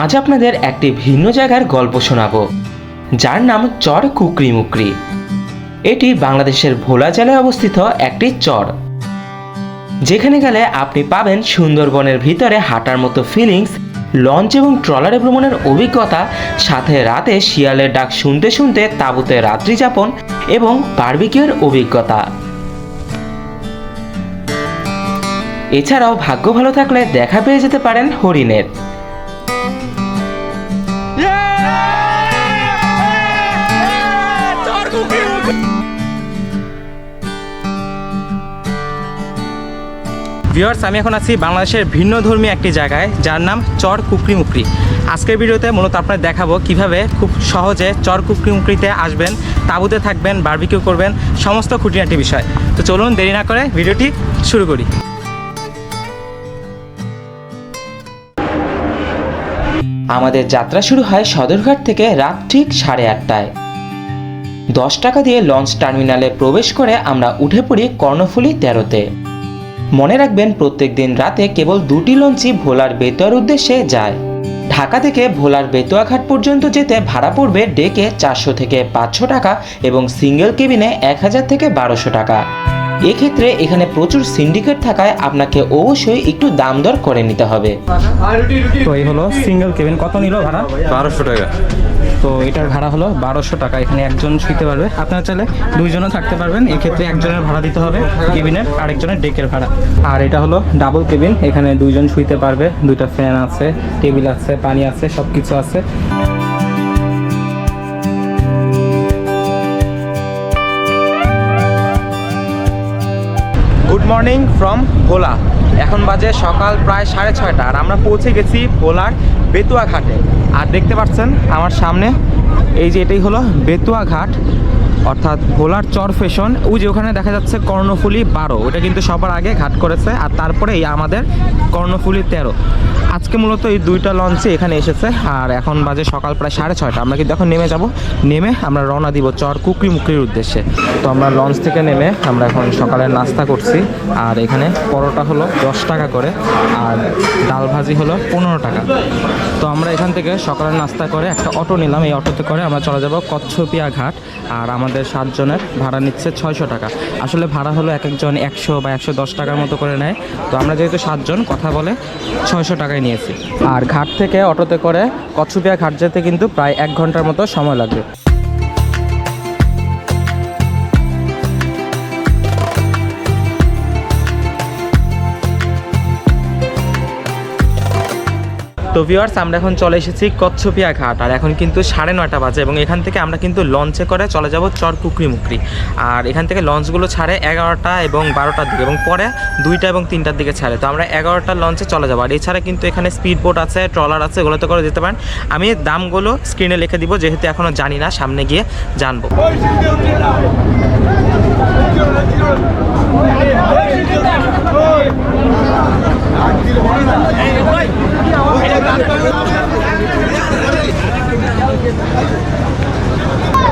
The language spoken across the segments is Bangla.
আজ আপনাদের একটি ভিন্ন জায়গার গল্প শোনাবো, যার নাম চর কুকরি মুকরি। এটি বাংলাদেশের ভোলা জেলায় অবস্থিত একটি চর। যেখানে গেলে আপনি পাবেন সুন্দরবনের ভিতরে হাঁটার মতো ফিলিংস লঞ্চ এবং ট্রলারে ভ্রমণের অভিজ্ঞতা, সাথে রাতে শিয়ালের ডাক শুনতে শুনতে তাঁবুতে রাত্রি যাপন এবং বার্বিকিউর অভিজ্ঞতা। এছাড়াও ভাগ্য ভালো থাকলে দেখা পেয়ে যেতে পারেন হরিণের। ভিউয়ার্স আমি এখন আছি বাংলাদেশের ভিন্ন ধর্মী একটি জায়গায়, যার নাম চর কুকরি মুকরি। আজকের ভিডিওতে মূলত আপনার দেখাবো কীভাবে খুব সহজে চর কুকরি মুকরিতে আসবেন, তাঁবুতে থাকবেন বারবিকিউ করবেন, সমস্ত খুঁটিনাটি বিষয়। তো চলুন দেরি না করে ভিডিওটি শুরু করি। আমাদের যাত্রা শুরু হয় সদরঘাট থেকে রাত ঠিক সাড়ে আটটায়। দশ টাকা দিয়ে লঞ্চ টার্মিনালে প্রবেশ করে আমরা উঠে পড়ি কর্ণফুলি তেরোতে। মনে রাখবেন প্রত্যেক দিন রাতে কেবল দুটি লঞ্চই ভোলার বেতোয়ার উদ্দেশ্যে যায়। ঢাকা থেকে ভোলার বেতোয়াঘাট পর্যন্ত যেতে ভাড়া পড়বে ডেকে চারশো থেকে পাঁচশো টাকা এবং সিঙ্গেল কেবিনে এক হাজার থেকে বারোশো টাকা। এক্ষেত্রে এখানে প্রচুর সিন্ডিকেট থাকায় আপনাকে অবশ্যই একটু দাম দর করে নিতে হবে। তো এই হলো সিঙ্গেল কেবিন। কত নিল ভাড়া? বারোশো টাকা। তো এটার ভাড়া হলো বারোশো টাকা। এখানে একজন শুইতে পারবে। আপনারা চাইলে দুইজনও থাকতে পারবেন। এক্ষেত্রে একজনের ভাড়া দিতে হবে কেবিনের, আরেকজনের ডেকের ভাড়া। আর এটা হলো ডাবল কেবিন এখানে দুইজন শুইতে পারবে। দুইটা ফ্যান আছে টেবিল আছে, পানি আছে সব কিছু আছে। Good morning from Bhola. এখন বাজে সকাল প্রায় সাড়ে ছয়টা। আর আমরা পৌঁছে গেছি ভোলার বেতুয়া ঘাটে আর দেখতে পাচ্ছেন আমার সামনে এই যে এটাই হলো বেতুয়া ঘাট। অর্থাৎ ভোলার চর ফেশন ওই যে ওখানে দেখা যাচ্ছে কর্ণফুলি বারো, ওটা কিন্তু সবার আগে ঘাট করেছে, আর তারপরে এই আমাদের কর্ণফুলি তেরো। আজকে মূলত এই দুইটা লঞ্চে এখানে এসেছে, আর এখন বাজে সকাল প্রায় সাড়ে ছয়টা। আমরা কিন্তু এখন নেমে যাব। নেমে আমরা রওনা দিব চর কুকরি মুকরির উদ্দেশ্যে। তো আমরা লঞ্চ থেকে নেমে আমরা এখন সকালের নাস্তা করছি, আর এখানে পরোটা হলো দশ টাকা করে, আর ডাল ভাজি হলো পনেরো টাকা। তো আমরা এখান থেকে সকালের নাস্তা করে একটা অটো নিলাম। এই অটোতে করে আমরা চলে যাব কচ্ছপিয়া ঘাট, আর আমাদের সাতজনের ভাড়া নিচ্ছে ছয়শো টাকা। আসলে ভাড়া হলো এক একজন একশো বা একশো দশ টাকার মতো করে নেয়। তো আমরা যেহেতু সাতজন, কথা বলে ছয়শো টাকায় নিয়েছি। আর ঘাট থেকে অটোতে করে কচ্ছুপিয়া ঘাট যেতে কিন্তু প্রায় এক ঘণ্টার মতো সময় লাগবে। তো ভিউয়ার্স আমরা এখন চলে এসেছি কচ্ছপিয়া ঘাট আর এখন কিন্তু সাড়ে নয়টা বাজে এবং এখান থেকে আমরা কিন্তু লঞ্চে করে চলে যাব চর কুকরি মুকরি আর এখান থেকে লঞ্চগুলো ছাড়ে এগারোটা এবং বারোটার দিকে এবং পরে দুইটা এবং তিনটার দিকে ছাড়ে তো আমরা এগারোটার লঞ্চে চলে যাব আর এছাড়া কিন্তু এখানে স্পিড বোট আছে ট্রলার আছে এগুলোতে করে যেতে পারেন আমি দামগুলো স্ক্রিনে লিখে দিব যেহেতু এখনও জানি না সামনে গিয়ে জানব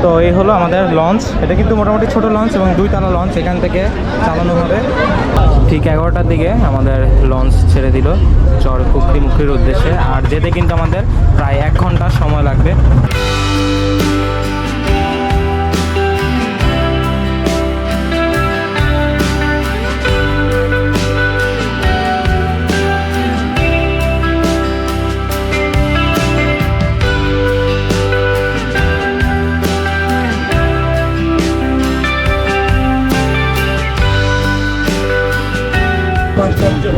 তো এই হলো আমাদের লঞ্চ। এটা কিন্তু মোটামুটি ছোট লঞ্চ এবং দুই তালা লঞ্চ এখান থেকে চালানো হবে। ঠিক এগারোটার দিকে আমাদের লঞ্চ ছেড়ে দিল চর কুকরি মুখরির উদ্দেশ্যে। আর যেতে কিন্তু আমাদের প্রায় এক ঘণ্টা সময় লাগবে।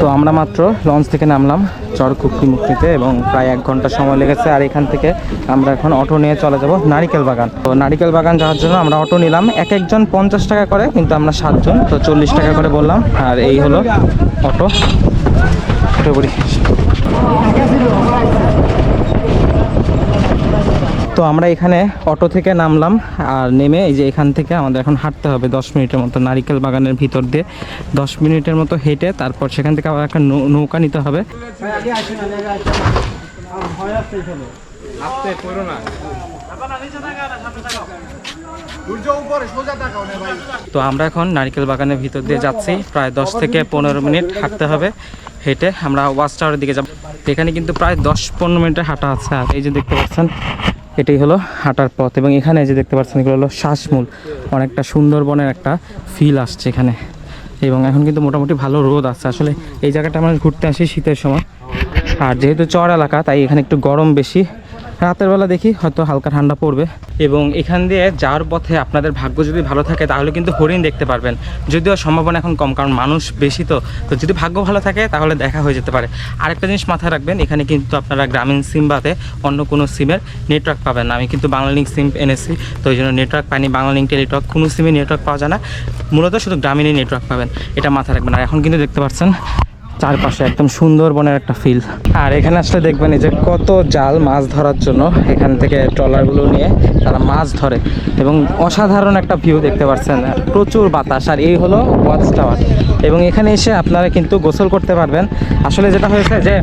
তো আমরা মাত্র লঞ্চ থেকে নামলাম চর মুক্তিতে এবং প্রায় এক ঘণ্টা সময় লেগেছে আর এখান থেকে আমরা এখন অটো নিয়ে চলে যাব নারিকেল বাগান। তো নারিকেল বাগান যাওয়ার জন্য আমরা অটো নিলাম। এক একজন পঞ্চাশ টাকা করে, কিন্তু আমরা সাতজন, তো চল্লিশ টাকা করে বললাম। আর এই হলো অটো। উঠে পড়ি তো আমরা এখানে অটো থেকে নামলাম আর নেমে এই যে এখান থেকে আমাদের এখন হাঁটতে হবে দশ মিনিটের মতো নারিকেল বাগানের ভিতর দিয়ে। দশ মিনিটের মতো হেঁটে তারপর সেখান থেকে আবার একটা নৌকা নিতে হবে। তো আমরা এখন নারিকেল বাগানের ভিতর দিয়ে যাচ্ছি। প্রায় দশ থেকে পনেরো মিনিট হাঁটতে হবে হেঁটে আমরা ওয়াচ টাওয়ারের দিকে যাব। এখানে কিন্তু প্রায় দশ পনেরো মিনিটের হাঁটা আছে। আর এই যে দেখতে পাচ্ছেন এটাই হলো হাঁটার পথ এবং এখানে যে দেখতে পাচ্ছেন এগুলো হলো শ্বাসমূল। অনেকটা সুন্দরবনের একটা ফিল আসছে এখানে। এবং এখন কিন্তু মোটামুটি ভালো রোদ আসছে আসলে এই জায়গাটা আমরা ঘুরতে আসি শীতের সময়। আর যেহেতু চর এলাকা, তাই এখানে একটু গরম বেশি। রাতের বেলা দেখি হয়তো হালকা ঠান্ডা পড়বে। এবং এখান দিয়ে যাওয়ার পথে আপনাদের ভাগ্য যদি ভালো থাকে, তাহলে কিন্তু হরিণ দেখতে পারবেন। যদিও সম্ভাবনা এখন কম, কারণ মানুষ বেশি তো। তো যদি ভাগ্য ভালো থাকে, তাহলে দেখা হয়ে যেতে পারে। আরেকটা জিনিস মাথায় রাখবেন, এখানে কিন্তু আপনারা গ্রামীণ সিম বাদে অন্য কোনো সিমের নেটওয়ার্ক পাবেন না। আমি কিন্তু বাংলা লিঙ্ক সিম এনেছি, তো ওই জন্য নেটওয়ার্ক পাইনি। বাংলা লিঙ্ক টেলিটক, কোনো সিমে নেটওয়ার্ক পাওয়া যায় না। মূলত শুধু গ্রামীণই নেটওয়ার্ক পাবেন, এটা মাথায় রাখবেন। আর এখন কিন্তু দেখতে পাচ্ছেন চারপাশে একদম সুন্দরবনের একটা ফিল আর এখানে আসলে দেখবেন এই যে কত জাল মাছ ধরার জন্য এখান থেকে ট্রলারগুলো নিয়ে তারা মাছ ধরে। এবং অসাধারণ একটা ভিউ দেখতে পাচ্ছেন, প্রচুর বাতাস। আর এই হলো ওয়াচ টাওয়ার। এবং এখানে এসে আপনারা কিন্তু গোসল করতে পারবেন। আসলে যেটা হয়েছে যে,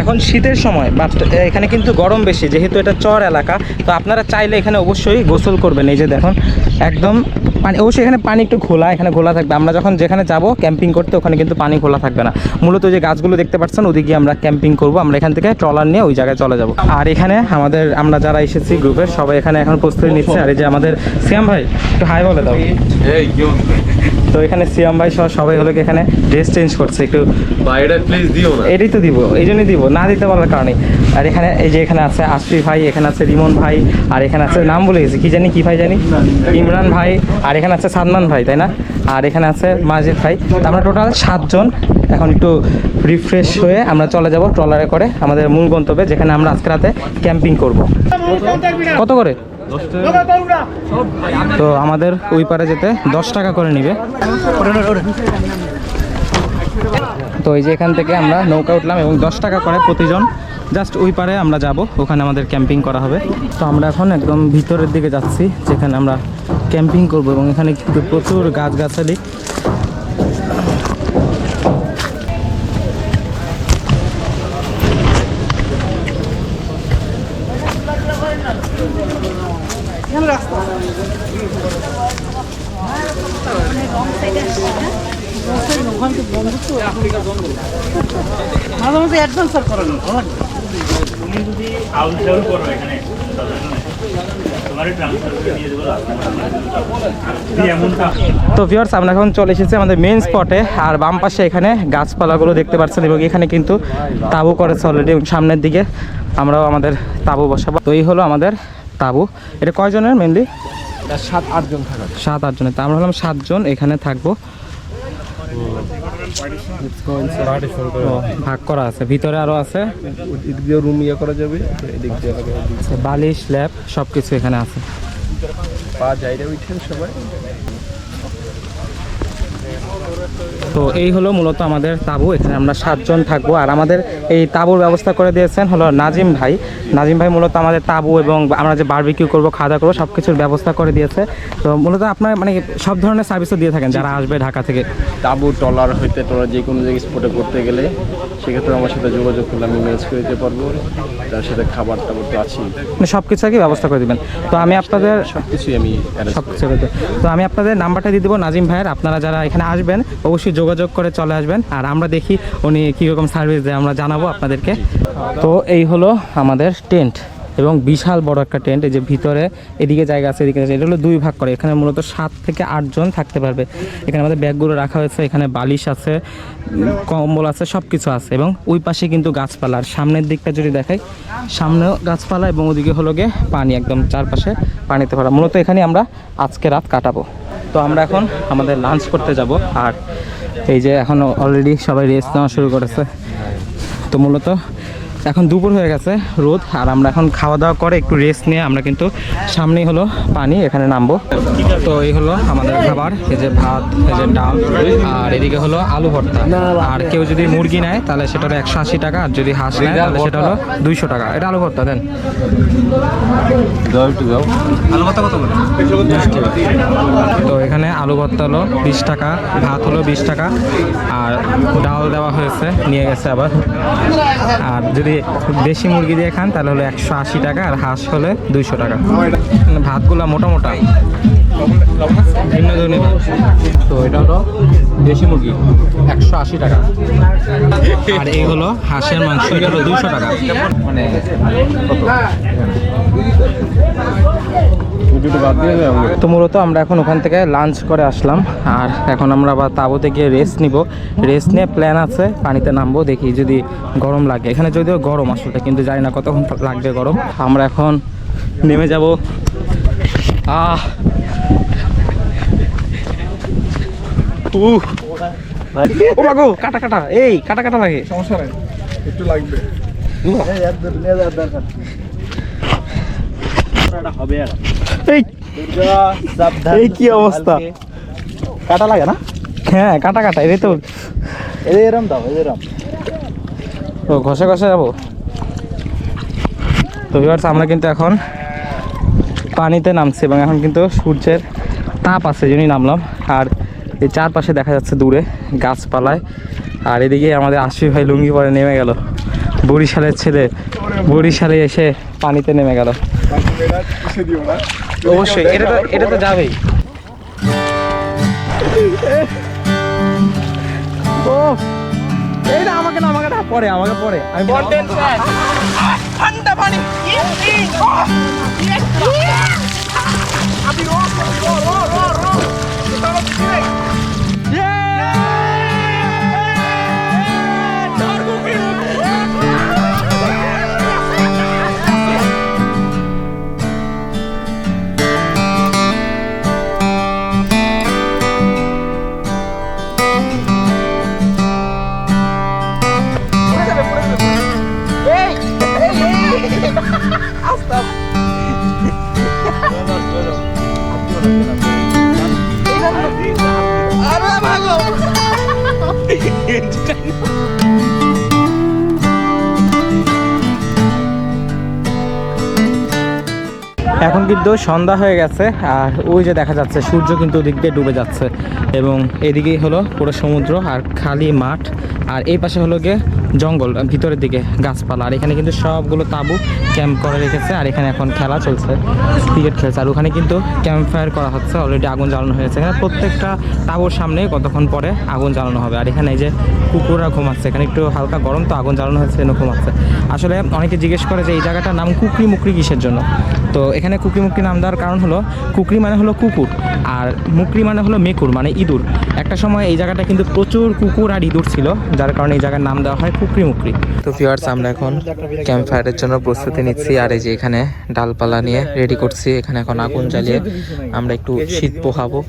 এখন শীতের সময় বাট এখানে কিন্তু গরম বেশি, যেহেতু এটা চর এলাকা, তো আপনারা চাইলে এখানে অবশ্যই গোসল করবেন। এই যে দেখুন, একদম পানি, অবশ্যই এখানে পানি একটু খোলা এখানে খোলা থাকবে। আমরা যখন যেখানে যাব ক্যাম্পিং করতে, ওখানে কিন্তু পানি খোলা থাকবে না। মূলত যে গাছগুলো দেখতে পাচ্ছেন, ওদিকে আমরা ক্যাম্পিং করব। আমরা এখান থেকে ট্রলার নিয়ে ওই জায়গায় চলে যাব। আর এখানে আমাদের, আমরা যারা এসেছি গ্রুপের সবাই এখানে এখন প্রস্তুতি নিচ্ছে। আর এই যে আমাদের শ্যাম ভাই, একটু হাই বলে দাও। তো এখানে সিয়াম ভাই সহ সবাই হলো এখানে ড্রেস চেঞ্জ করছে একটু বাইরে প্লিজ দিও না। এটাই তো দিব এই জন্যই দিব না দিতে পারার কারণে। আর এখানে এই যে এখানে আছে আশফি ভাই এখানে আছে রিমন ভাই আর এখানে আছে নাম বলে গেছি কি জানি কি ভাই জানি? ইমরান ভাই আর এখানে আছে সাদমান ভাই তাই না? আর এখানে আছে মাজিদ ভাই। আমরা টোটাল সাতজন এখন একটু রিফ্রেশ হয়ে আমরা চলে যাব ট্রলারে করে আমাদের মূল গন্তব্যে যেখানে আমরা আজকে রাতে ক্যাম্পিং করব। কত করে? তো আমাদের ওই পারে যেতে দশ টাকা করে নিবে। তো এই যে এখান থেকে আমরা নৌকা উঠলাম এবং দশ টাকা করে প্রতিজন। জাস্ট ওই পারে আমরা যাব ওখানে আমাদের ক্যাম্পিং করা হবে। তো আমরা এখন একদম ভিতরের দিকে যাচ্ছি যেখানে আমরা ক্যাম্পিং করব এবং এখানে কিন্তু প্রচুর গাছগাছালি। মাঝে মাঝে অ্যাডভেঞ্চার করেন। তুমি যদি আউটডোর করো এখানে তোমার ট্রান্সফার করে দিয়ে দেবো তুমি এমনটা তো ভিউয়ার্স আমরা এখন চলে এসেছি আমাদের মেন স্পটে আর বাম পাশে এখানে গাছপালাগুলো দেখতে পাচ্ছেন এবং এখানে কিন্তু তাবু করেছে অলরেডি সামনের দিকে। আমরাও আমাদের তাবু বসাবো। তো এই হলো আমাদের তাবু। এটা কয়জনের মেনলি সাত আটজন জন সাত আটজনের তো আমরা হলাম সাতজন এখানে থাকব। ভাগ করা আছে। ভিতরে আরও আছে। রুম ইয়ে করা যাবে বালিশ ল্যাব সবকিছু এখানে আছে। পা যাই সবাই। তো এই হলো মূলত আমাদের তাবু এখানে আমরা সাতজন থাকব। আর আমাদের এই তাবুর ব্যবস্থা করে দিয়েছেন হলো নাজিম ভাই। নাজিম ভাই মূলত আমাদের তাবু এবং আমরা যে বারবিকিউ করব খাওয়া দাওয়া করব সব কিছুর ব্যবস্থা করে দিয়েছে। তো মূলত আপনার মানে সব ধরনের সার্ভিসও দিয়ে থাকেন যারা আসবে ঢাকা থেকে। তাবু টলার হইতে টলার যে কোনো জায়গায় স্পটে করতে গেলে সেক্ষেত্রে আমার সাথে যোগাযোগ করলে আমি ম্যানেজ করে দিতে পারব। তার সাথে খাবার টাবার তো আছেই। মানে সব কিছু কি ব্যবস্থা করে দিবেন। তো আমি আপনাদের সব কিছুই আমি সব কিছু। তো আমি আপনাদের নাম্বারটা দিয়ে দেবো নাজিম ভাইয়ের। আপনারা যারা এখানে আসবেন অবশ্যই যোগাযোগ করে চলে আসবেন আর আমরা দেখি উনি কীরকম সার্ভিস দেয়, আমরা জানাব আপনাদেরকে। তো এই হলো আমাদের টেন্ট এবং বিশাল বড় একটা টেন্ট এই যে ভিতরে এদিকে জায়গা আছে, এদিকে। এটা হলো দুই ভাগ করে। এখানে মূলত সাত থেকে আটজন থাকতে পারবে। এখানে আমাদের ব্যাগগুলো রাখা হয়েছে, এখানে বালিশ আছে, কম্বল আছে সব কিছু আছে এবং ওই পাশে কিন্তু গাছপালা। আর সামনের দিকটা যদি দেখাই, সামনেও গাছপালা এবং ওদিকে হলো গিয়ে পানি, একদম চারপাশে পানিতে ভরা। মূলত এখানে আমরা আজকে রাত কাটাবো। তো আমরা এখন আমাদের লাঞ্চ করতে যাব। আর এই যে এখন অলরেডি সবাই রেস্ট নেওয়া শুরু করেছে। তো মূলত এখন দুপুর হয়ে গেছে রোদ, আর আমরা এখন খাওয়া দাওয়া করে একটু রেস্ট নিয়ে আমরা কিন্তু সামনেই হলো পানি, এখানে নামবো। তো এই হলো আমাদের খাবার, এই যে ভাত, এই যে ডাল, আর এদিকে হলো আলু ভর্তা। আর কেউ যদি মুরগি নেয়, তাহলে সেটা হলো একশো আশি টাকা, আর যদি হাঁস নেয়, তাহলে সেটা হলো দুইশো টাকা। এটা আলু ভর্তা, দেন। তো এখানে আলু ভর্তা হলো বিশ টাকা, ভাত হলো বিশ টাকা, আর ডাল দেওয়া হয়েছে, নিয়ে গেছে আবার। আর যদি দেশি মুরগি দিয়ে খান, তাহলে হলো একশো আশি টাকা আর হাঁস হলে দুইশো টাকা। ভাতগুলা মোটা মোটা। ভিন্ন ধরনের। তো এটা হলো দেশি মুরগি, একশো আশি টাকা। আর এই হলো হাঁসের মাংস, এটা হলো দুশো টাকা। মানে তো মূলত আমরা এখন ওখান থেকে লাঞ্চ করে আসলাম। আর এখন আমরা আবার তাঁবুতে গিয়ে রেস্ট নিব। রেস্ট নিয়ে প্ল্যান আছে পানিতে নামবো দেখি যদি গরম লাগে। এখানে যদিও গরম আসলে কিন্তু জানি না কতক্ষণ লাগবে গরম। আমরা এখন নেমে যাব। আহ! উহ। ও মাগো কাটা কাটা। এই কাটা কাটা লাগে। হবে আর এই এই কি অবস্থা? কাটা লাগে না? হ্যাঁ কাটা কাটা এই তো। এরম দাও এরম। ও ঘষে ঘষে যাব? তো ভিউয়ার্স আমরা কিন্তু এখন পানিতে নামছি এবং এখন কিন্তু সূর্যের তাপ আছে জন্যই নামলাম। আর এই চারপাশে দেখা যাচ্ছে দূরে গাছপালায়। আর এদিকে আমাদের আশি ভাই লুঙ্গি পরে নেমে গেল। বরিশালের ছেলে বরিশালে এসে পানিতে নেমে গেল অবশ্যই এটা তো এটা তো যাবেই ও আমাকে না আমাকে না পরে আমাকে পরে আমি ঠান্ডা পানি এখন কিন্তু সন্ধ্যা হয়ে গেছে, আর ওই যে দেখা যাচ্ছে সূর্য কিন্তু ওদিক দিয়ে ডুবে যাচ্ছে। এবং এদিকেই হলো পুরো সমুদ্র আর খালি মাঠ, আর এই পাশে হলো গিয়ে জঙ্গল, ভিতরের দিকে গাছপালা, আর এখানে কিন্তু সবগুলো তাঁবু ক্যাম্প করে রেখেছে আর এখানে এখন খেলা চলছে, ক্রিকেট খেলছে। আর ওখানে কিন্তু ক্যাম্প ফায়ার করা হচ্ছে অলরেডি আগুন জ্বালানো হয়েছে। এখানে প্রত্যেকটা তাঁবুর সামনে কতক্ষণ পরে আগুন জ্বালানো হবে? আর এখানে এই যে কুকুররা ঘুমাচ্ছে, এখানে একটু হালকা গরম তো আগুন জ্বালানো হয়েছে এনে ঘুমাচ্ছে। আসলে অনেকে জিজ্ঞেস করে যে এই জায়গাটার নাম কুকরি মুকরি কিসের জন্য? তো এখানে কুকরি মুকরি নাম দেওয়ার কারণ হলো, কুকরি মানে হলো কুকুর, আর মুকরি মানে হলো মেকুর মানে ইঁদুর। একটা সময় এই জায়গাটা কিন্তু প্রচুর কুকুর আর ইঁদুর ছিল, যার কারণে এই জায়গার নাম দেওয়া হয় কুকরি মুকরি। তো ভিউয়ার্স আমরা এখন ক্যাম্প ফায়ারের জন্য প্রস্তুতি নিচ্ছি আর এই যে এখানে ডালপালা নিয়ে রেডি করছি। এখানে এখন আগুন জ্বালিয়ে আমরা একটু শীত পোহাবো।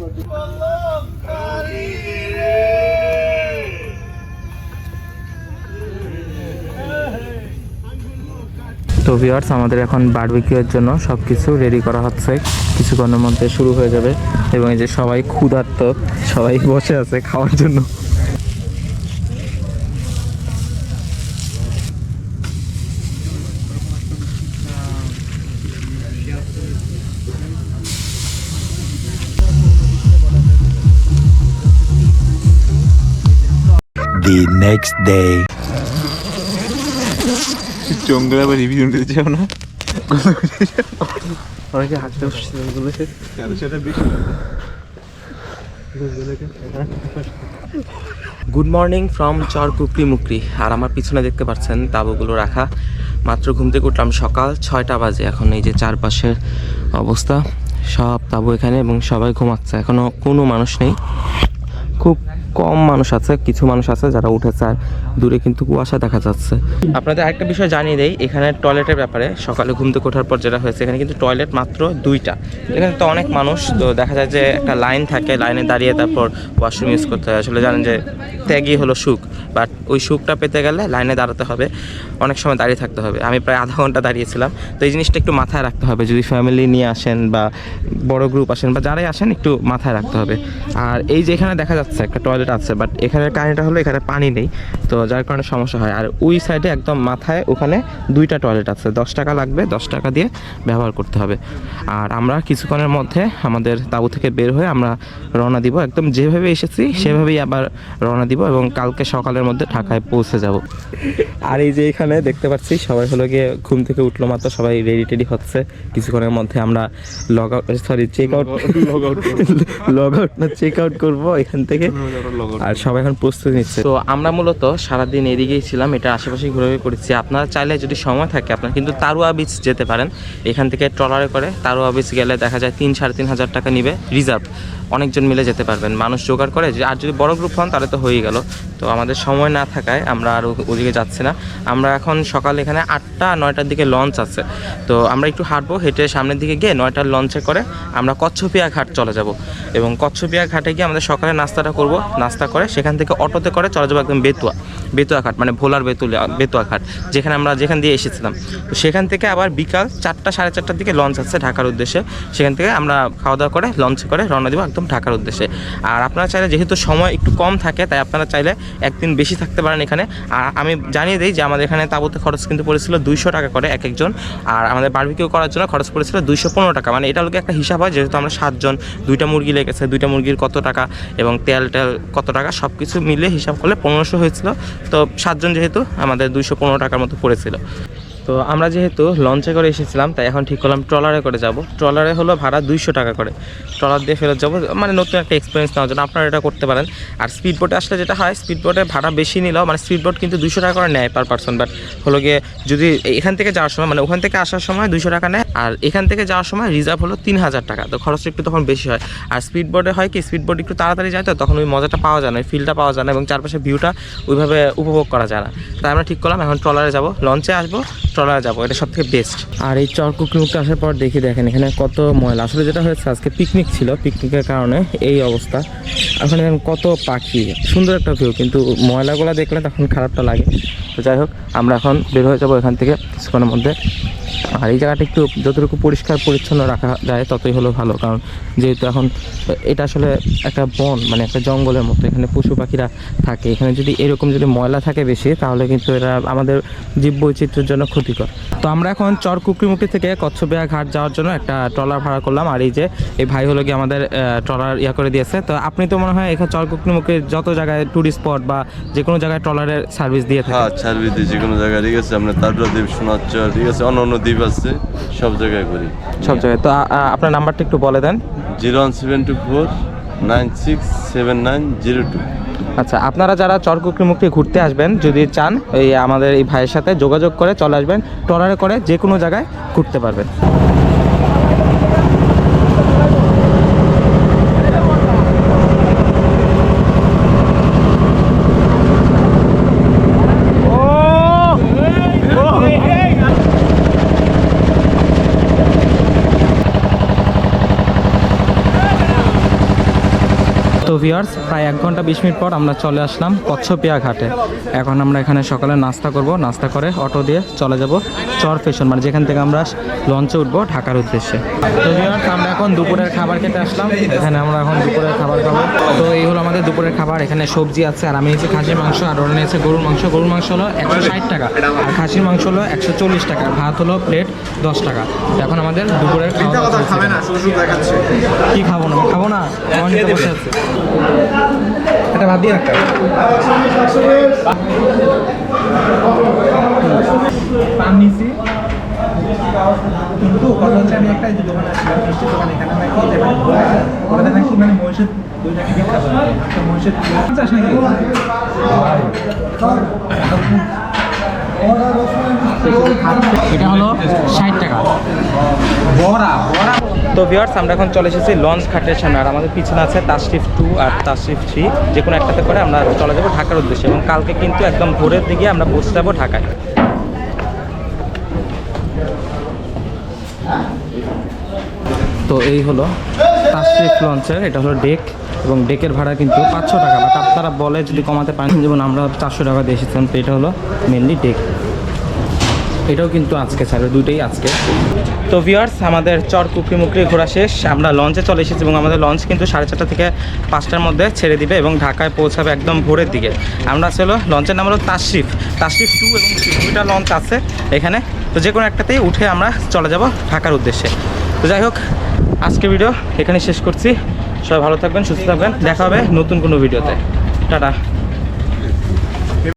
তো ভিউয়ার্স আমাদের এখন বারবিকিউর জন্য সব কিছু রেডি করা হচ্ছে। কিছুক্ষণের মধ্যে শুরু হয়ে যাবে। এবং এই যে সবাই ক্ষুধার্ত, সবাই বসে আছে খাওয়ার জন্য। The next day. জঙ্গলে আবার রিভিউ দিতে চাও না? অনেকে হাঁটতে বসছে জঙ্গলে good morning from Char Kukri Mukri. আর আমার পিছনে দেখতে পাচ্ছেন তাঁবুগুলো রাখা। মাত্র ঘুম থেকে উঠলাম সকাল ছয়টা বাজে। এখন এই যে চারপাশের অবস্থা সব তাঁবু এখানে এবং সবাই ঘুমাচ্ছে। এখনও কোনো মানুষ নেই। খুব কম মানুষ আছে কিছু মানুষ আছে যারা উঠেছে আর দূরে কিন্তু কুয়াশা দেখা যাচ্ছে। আপনাদের আরেকটা বিষয় জানিয়ে দেই, এখানে টয়লেটের ব্যাপারে সকালে ঘুম থেকে ওঠার পর যেটা হয়েছে, এখানে কিন্তু টয়লেট মাত্র দুইটা। এখানে তো অনেক মানুষ, তো দেখা যায় যে একটা লাইন থাকে, লাইনে দাঁড়িয়ে তারপর ওয়াশরুম ইউজ করতে হয়। আসলে জানেন যে ত্যাগই হলো সুখ, বাট ওই সুখটা পেতে গেলে লাইনে দাঁড়াতে হবে, অনেক সময় দাঁড়িয়ে থাকতে হবে। আমি প্রায় আধা ঘণ্টা দাঁড়িয়েছিলাম, তো এই জিনিসটা একটু মাথায় রাখতে হবে। যদি ফ্যামিলি নিয়ে আসেন বা বড় গ্রুপ আসেন বা যারাই আসেন, একটু মাথায় রাখতে হবে। আর এই যে এখানে দেখা যাচ্ছে, একটা টয়লেট আছে বাট এখানের কাহিনিটা হলো, এখানে পানি নেই। তো যার কারণে সমস্যা হয়। আর ওই সাইডে একদম মাথায় ওখানে দুইটা টয়লেট আছে। দশ টাকা লাগবে দশ টাকা দিয়ে ব্যবহার করতে হবে। আর আমরা কিছুক্ষণের মধ্যে আমাদের তাঁবু থেকে বের হয়ে আমরা রওনা দিব। একদম যেভাবে এসেছি সেভাবেই আবার রওনা দিব এবং কালকে সকালের মধ্যে ঢাকায় পৌঁছে যাব। আর এই যে এখানে দেখতে পাচ্ছি সবাই হলো গিয়ে ঘুম থেকে উঠল মাত্র সবাই রেডি টেডি হচ্ছে। কিছুক্ষণের মধ্যে আমরা log out sorry check out log out log out না চেক আউট করব এখান থেকে। আর সবাই এখন প্রস্তুতি নিচ্ছে। তো আমরা মূলত সারাদিন এদিকেই ছিলাম, এটা আশেপাশে ঘুরে করেছি। আপনারা চাইলে যদি সময় থাকে, আপনারা কিন্তু তারুয়া বিচ যেতে পারেন। এখান থেকে ট্রলারে করে তারুয়া বিচ গেলে দেখা যায় তিন সাড়ে তিন হাজার টাকা নিবে রিজার্ভ অনেকজন মিলে যেতে পারবেন। মানুষ জোগাড় করে যে- আর যদি বড় গ্রুপ হন, তাহলে তো হয়েই গেল। তো আমাদের সময় না থাকায় আমরা আর ওদিকে যাচ্ছি না। আমরা এখন সকাল এখানে আটটা, নয়টার দিকে লঞ্চ আছে। তো আমরা একটু হাঁটবো, হেঁটে সামনের দিকে গিয়ে নয়টার লঞ্চে করে আমরা কচ্ছপিয়া ঘাট চলে যাব। এবং কচ্ছপিয়া ঘাটে গিয়ে আমাদের সকালে নাস্তাটা করব। নাস্তা করে সেখান থেকে অটোতে করে চলে যাব একদম বেতুয়া বেতুয়া ঘাট মানে ভোলার বেতুলিয়া বেতুয়া ঘাট, যেখানে আমরা যেখান দিয়ে এসেছিলাম। তো সেখান থেকে আবার বিকাল চারটা, সাড়ে চারটার দিকে লঞ্চ আছে ঢাকার উদ্দেশ্যে। সেখান থেকে আমরা খাওয়া দাওয়া করে লঞ্চে করে রওনা দিব একদম ঢাকার উদ্দেশ্যে। আর আপনারা চাইলে যেহেতু সময় একটু কম থাকে, তাই আপনারা চাইলে একদিন বেশি থাকতে পারেন এখানে। আর আমি জানিয়ে দিই যে আমাদের এখানে তাবুতে খরচ কিন্তু পড়েছিল দুইশো টাকা করে এক একজন আর আমাদের বারবিকিউ করার জন্য খরচ পড়েছিল দুইশো পনেরো টাকা। মানে এটা লোকে একটা হিসাব হয়, যেহেতু আমরা সাতজন, দুইটা মুরগি লেগেছে, দুইটা মুরগির কত টাকা এবং তেল টেল কত টাকা সব কিছু মিলে হিসাব করলে পনেরোশো হয়েছিল। তো সাতজন যেহেতু, আমাদের দুইশো পনেরো টাকার মতো পড়েছিল। তো আমরা যেহেতু লঞ্চে করে এসেছিলাম, তাই এখন ঠিক করলাম ট্রলারে করে যাব। ট্রলারে হলো ভাড়া দুইশো টাকা করে। ট্রলার দিয়ে ফেরত যাব মানে নতুন একটা এক্সপিরিয়েন্স নেওয়ার জন্য। আপনারা এটা করতে পারেন। আর স্পিড বোটে আসলে যেটা হয় স্পিড বোটে ভাড়া বেশি নিলেও মানে স্পিড বোট কিন্তু দুশো টাকা করে নেয় পার পার্সন বাট হলো গিয়ে যদি এখান থেকে যাওয়ার সময় মানে ওখান থেকে আসার সময় দুশো টাকা নেয়, আর এখান থেকে যাওয়ার সময় রিজার্ভ হলো তিন হাজার টাকা। তো খরচটা একটু তখন বেশি হয়। আর স্পিড বোটে হয় কি স্পিড বোট একটু তাড়াতাড়ি যায় তো, তখন ওই মজাটা পাওয়া যায় না ফিলটা পাওয়া যায় না, এবং চারপাশে ভিউটা ওইভাবে উপভোগ করা যায় না। তাই আমরা ঠিক করলাম, এখন ট্রলারে যাব। লঞ্চে আসব ট্রলারে যাব, এটা সব থেকে বেস্ট আর এই চরকুকমুখে আসার পর দেখি, দেখেন এখানে কত ময়লা। আসলে যেটা হয়েছে, আজকে পিকনিক ছিল পিকনিকের কারণে এই অবস্থা। এখন কত পাখি, সুন্দর একটা ভিউ কিন্তু ময়লাগুলো দেখলে তখন খারাপটা লাগে। তো যাই হোক, আমরা এখন বের হয়ে যাব এখান থেকে, কিছুক্ষণের মধ্যে। আর এই জায়গাটা একটু যতটুকু পরিষ্কার, পরিচ্ছন্ন রাখা যায়, ততই হলো ভালো। কারণ যেহেতু এখন এটা আসলে একটা বন মানে একটা জঙ্গলের মতো, এখানে পশু পাখিরা থাকে। এখানে যদি এরকম যদি ময়লা থাকে বেশি, তাহলে কিন্তু এটা আমাদের জীব বৈচিত্র্যের জন্য ক্ষতিকর। তো আমরা এখন চর কুকরিমুখী থেকে কচ্ছপিয়া ঘাট যাওয়ার জন্য একটা ট্রলার ভাড়া করলাম। আর এই যে, এই ভাই হলো গিয়ে আমাদের ট্রলার ইয়া করে দিয়েছে। তো আপনি তো মনে হয় এখানে চর যত জায়গায় ট্যুরিস্ট স্পট বা যে কোনো জায়গায় ট্রলারের সার্ভিস দিয়ে থাকে হ্যাঁ সার্ভিস দিই যে কোনো জায়গায়। ঠিক আছে আপনার তারপরে দ্বীপ সোনাচ্চর ঠিক আছে অন্য অন্য দ্বীপ আছে সব জায়গায় করি। সব জায়গায়। তো আপনার নাম্বারটা একটু বলে দেন। Zero one seven two four nine six seven nine zero two. আচ্ছা আপনারা যারা চরকুকরিমুখী ঘুরতে আসবেন যদি চান এই আমাদের এই ভাইয়ের সাথে যোগাযোগ করে চলে আসবেন ট্রলারে করে যে কোনো জায়গায় ঘুরতে পারবেন। তো ভিউয়ার্স প্রায় এক ঘণ্টা বিশ মিনিট পর আমরা চলে আসলাম কচ্ছপিয়া ঘাটে। এখন আমরা এখানে সকালে নাস্তা করব। নাস্তা করে অটো দিয়ে চলে যাব চর ফেশন মানে যেখান থেকে আমরা লঞ্চে উঠবো ঢাকার উদ্দেশ্যে। তো ভিউয়ার্স আমরা এখন দুপুরের খাবার খেতে আসলাম। এখানে আমরা এখন দুপুরের খাবার খাব। তো এই হলো আমাদের দুপুরের খাবার। এখানে সবজি আছে আর আমি নিয়েছি খাসির মাংস আর ওরা নিয়েছে গরুর মাংস। গরুর মাংস হলো একশো ষাট টাকা আর খাসির মাংস হলো একশো চল্লিশ টাকা ভাত হলো প্লেট দশ টাকা। এখন আমাদের দুপুরের খাওয়া কি খাব না? খাব না? বসে আছে। এটা ভাত দিয়ে রাখতে কিন্তু কথা হচ্ছে আমি একটা দোকানে এখানে মানে মহিষের দুই নাকি মহিষের নাকি? এটা হলো ষাট টাকা। বড়া বড়া। তো ভিউয়ার্স আমরা এখন চলে এসেছি লঞ্চ ঘাটের সামনে। আর আমাদের পিছনে আছে তাশরিফ টু আর তাশরিফ থ্রি যে কোনো একটাতে করে আমরা চলে যাব ঢাকার উদ্দেশ্যে। এবং কালকে কিন্তু একদম ভোরের দিকে আমরা পৌঁছে যাব ঢাকায়। তো এই হলো তাশরিফ লঞ্চের এটা হলো ডেক এবং ডেকের ভাড়া কিন্তু পাঁচশো টাকা বাট আপনারা বলে যদি কমাতে পারেন, যেমন আমরা চারশো টাকা দিয়ে এসেছিলাম, তো এটা হলো মেনলি ডেক। এটাও কিন্তু আজকে ছাড়বে দুটোই আজকে। তো ভিওয়ার্স আমাদের চর কুকরি মুকরি ঘোরা শেষ। আমরা লঞ্চে চলে এসেছি এবং আমাদের লঞ্চ কিন্তু সাড়ে চারটা থেকে পাঁচটার মধ্যে ছেড়ে দিবে এবং ঢাকায় পৌঁছাবে একদম ভোরের দিকে। আমরা ছিল লঞ্চের নাম হলো তাশরিফ। তাশরিফ টু এবং দুইটা লঞ্চ আছে এখানে। তো যে কোনো একটাতেই উঠে আমরা চলে যাব ঢাকার উদ্দেশ্যে। তো যাই হোক, আজকে ভিডিও এখানে শেষ করছি। সবাই ভালো থাকবেন সুস্থ থাকবেন। দেখা হবে নতুন কোনো ভিডিওতে। টাটা।